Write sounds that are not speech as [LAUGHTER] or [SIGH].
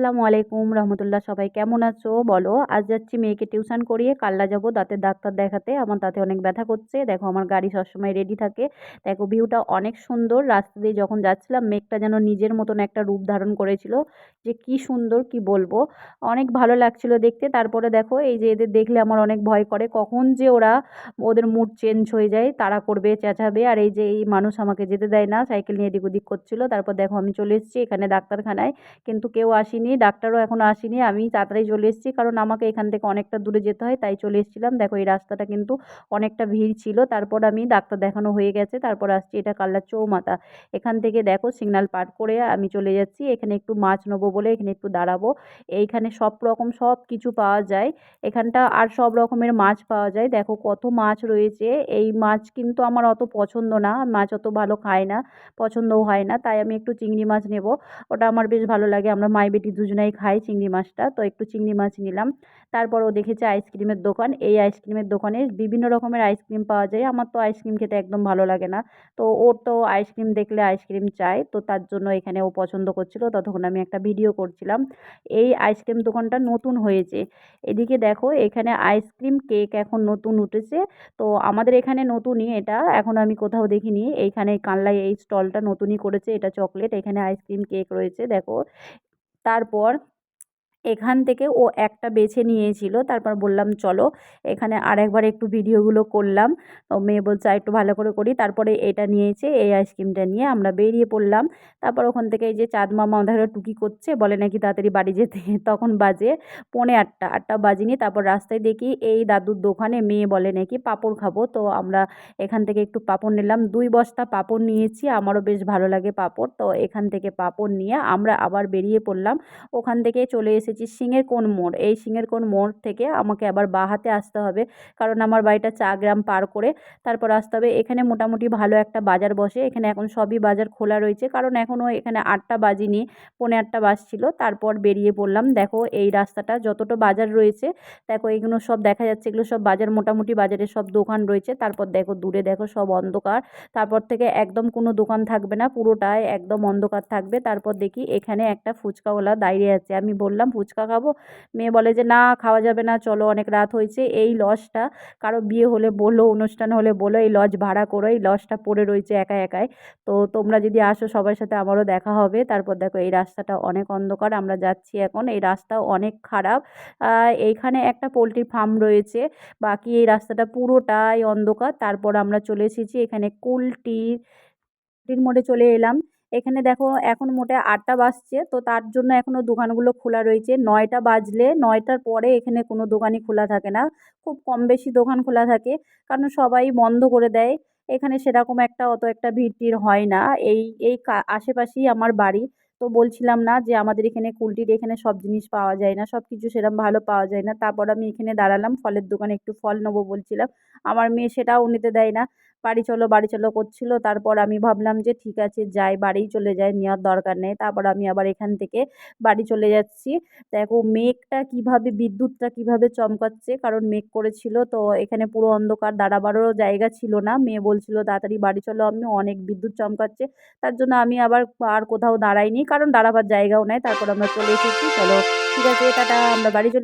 আসসালামু আলাইকুম রহমতুল্লাহ, সবাই কেমন আছো? বলো, আজ যাচ্ছি মেয়েকে টিউশন করিয়ে, কাল্লা যাব দাঁতের ডাক্তার দেখাতে, আমার দাঁতে অনেক ব্যথা করছে। দেখো, আমার গাড়ি সবসময় রেডি থাকে। দেখো ভিউটা অনেক সুন্দর। রাস্তা দিয়ে যখন যাচ্ছিলাম, মেঘটা যেন নিজের মতন একটা রূপ ধারণ করেছিল যে কি সুন্দর, কি বলব? অনেক ভালো লাগছিল দেখতে। তারপরে দেখো, এই যে এদের দেখলে আমার অনেক ভয় করে, কখন যে ওরা ওদের মুড চেঞ্জ হয়ে যায়, তারা করবে, চেঁচাবে। আর এই যে এই মানুষ আমাকে যেতে দেয় না, সাইকেল নিয়ে এদিক ওদিক করছিল। তারপর দেখো, আমি চলে এসেছি এখানে ডাক্তারখানায়, কিন্তু কেউ আসেনি। ডাক্তারও এখনও আসেনি। আমি তাড়াতাড়ি চলে এসেছি, কারণ আমাকে এখান থেকে অনেকটা দূরে যেতে হয়, তাই চলে এসেছিলাম। দেখো, এই রাস্তাটা কিন্তু অনেকটা ভিড় ছিল। তারপর আমি ডাক্তার দেখানো হয়ে গেছে, তারপর আসছি এটা কাল্লার চৌমাথা। এখান থেকে দেখো, সিগনাল পার করে আমি চলে যাচ্ছি। এখানে একটু মাছ নেব বলে এখানে একটু দাঁড়াবো। এইখানে সব রকম সব কিছু পাওয়া যায়। এখানটা আর সব রকমের মাছ পাওয়া যায়। দেখো, কত মাছ রয়েছে। এই মাছ কিন্তু আমার অত পছন্দ না। মাছ অত ভালো খায় না, পছন্দও হয় না। তাই আমি একটু চিংড়ি মাছ নেব। ওটা আমার বেশ ভালো লাগে। আমরা মাই বেটি দুজনেই খাই চিংড়ি মাছটা। তো একটু চিংড়ি মাছ নিলাম। তারপর ও দেখেছে আইসক্রিমের দোকান। এই আইসক্রিমের দোকানে বিভিন্ন রকমের আইসক্রিম পাওয়া যায়। আমার তো আইসক্রিম খেতে একদম ভালো লাগে না। তো ওর তো আইসক্রিম দেখলে আইসক্রিম চায় তো তার জন্য এখানে ও পছন্দ করছিল। ততক্ষণ আমি একটা ভিডিও করছিলাম। এই আইসক্রিম দোকানটা নতুন হয়েছে। এদিকে দেখো, এখানে আইসক্রিম কেক এখন নতুন উঠেছে। তো আমাদের এখানে নতুনই এটা। এখন আমি কোথাও দেখিনি। এইখানে কানলায় এই স্টলটা নতুনই করেছে। এটা চকলেট। এখানে আইসক্রিম কেক রয়েছে। দেখো তারপর এখান থেকে ও একটা বেছে নিয়েছিল। তারপর বললাম, চলো, এখানে আরেকবার একটু ভিডিওগুলো করলাম। ও মেয়ে বলছে একটু ভালো করে করি। তারপরে এটা নিয়েছে, এই আইসক্রিমটা নিয়ে আমরা বেরিয়ে পড়লাম। তারপর ওখান থেকে এই যে চাঁদ মামা আমাদের টুকি করছে, বলে নাকি তাড়াতাড়ি বাড়ি যেতে। [LAUGHS] তখন বাজে পৌনে আটটা আটটা বাজিনি। তারপর রাস্তায় দেখি এই দাদুর দোকানে মেয়ে বলে নাকি পাঁপড় খাব। তো আমরা এখান থেকে একটু পাঁপড় নিলাম। দুই বস্তা পাঁপড় নিয়েছি, আমারও বেশ ভালো লাগে পাঁপড়। তো এখান থেকে পাঁপড় নিয়ে আমরা আবার বেরিয়ে পড়লাম। ওখান থেকে চলে এসে এসেছি সিংয়ের কোন মোড়? এই সিংয়ের কোন মোড় থেকে আমাকে আবার বাঁ হাতে আসতে হবে। কারণ আমার বাড়িটা চা গ্রাম পার করে তারপর আসতে হবে। এখানে মোটামুটি ভালো একটা বাজার বসে। এখানে এখন সবই বাজার খোলা রয়েছে। কারণ এখনও এখানে আটটা বাজিনি, পৌনে আটটা বাজছিল। তারপর বেরিয়ে পড়লাম। দেখো এই রাস্তাটা যতটা বাজার রয়েছে, দেখো এগুলো সব দেখা যাচ্ছে। এগুলো সব বাজার, মোটামুটি বাজারে সব দোকান রয়েছে। তারপর দেখো দূরে দেখো সব অন্ধকার। তারপর থেকে একদম কোনো দোকান থাকবে না। পুরোটাই একদম অন্ধকার থাকবে। তারপর দেখি এখানে একটা ফুচকাওয়ালা দাঁড়িয়ে আছে। আমি বললাম ফুচকা খাব। মেয়ে বলে যে, না, খাওয়া যাবে না, চলো, অনেক রাত হয়েছে। এই লজটা কারও বিয়ে হলে বলো, অনুষ্ঠান হলে বলো, এই লজ ভাড়া করো, এই লজটা পড়ে রয়েছে একা একাই। তো তোমরা যদি আসো সবার সাথে, আমারও দেখা হবে। তারপর দেখো, এই রাস্তাটা অনেক অন্ধকার, আমরা যাচ্ছি এখন। এই রাস্তাও অনেক খারাপ। এইখানে একটা পোলট্রি ফার্ম রয়েছে। বাকি এই রাস্তাটা পুরোটাই অন্ধকার। তারপর আমরা চলে এসেছি এখানে কুলটির মোড়ে চলে এলাম। এখানে দেখো এখন মোটে আটটা বাজছে, তো তার জন্য এখনও দোকানগুলো খোলা রয়েছে। নয়টা বাজলে নয়টার পরে এখানে কোনো দোকানই খোলা থাকে না। খুব কম বেশি দোকান খোলা থাকে, কারণ সবাই বন্ধ করে দেয়। এখানে সেরকম একটা অত একটা ভিড় টিড় হয় না। এই এই আশেপাশেই আমার বাড়ি। তো বলছিলাম না যে আমাদের এখানে কুলটির এখানে সব জিনিস পাওয়া যায় না, সব কিছু সেরকম ভালো পাওয়া যায় না। তারপর আমি এখানে দাঁড়ালাম, ফলের দোকানে একটু ফল নেব বলছিলাম। আমার মেয়ে সেটাও নিতে দেয় না। বাড়ি চলো বাড়ি চলো করছিল। তারপর আমি ভাবলাম যে, ঠিক আছে, যাই, বাড়ি চলে যাই, নেওয়ার দরকার নেই। তারপর আমি আবার এখান থেকে বাড়ি চলে যাচ্ছি। দেখো, মেঘটা কীভাবে, বিদ্যুৎটা কীভাবে চমকাচ্ছে, কারণ মেঘ করেছিল, তো এখানে পুরো অন্ধকার, দাঁড়াবারও জায়গা ছিল না। মেয়ে বলছিল, তাড়াতাড়ি বাড়ি চলো আমি অনেক বিদ্যুৎ চমকাচ্ছে। তার জন্য আমি আবার আর কোথাও দাঁড়াইনি, কারণ দাঁড়াবার জায়গাও নেই। তারপর আমরা চলে এসেছি। চলো, ঠিক আছে, টাটা, আমরা বাড়ি চলে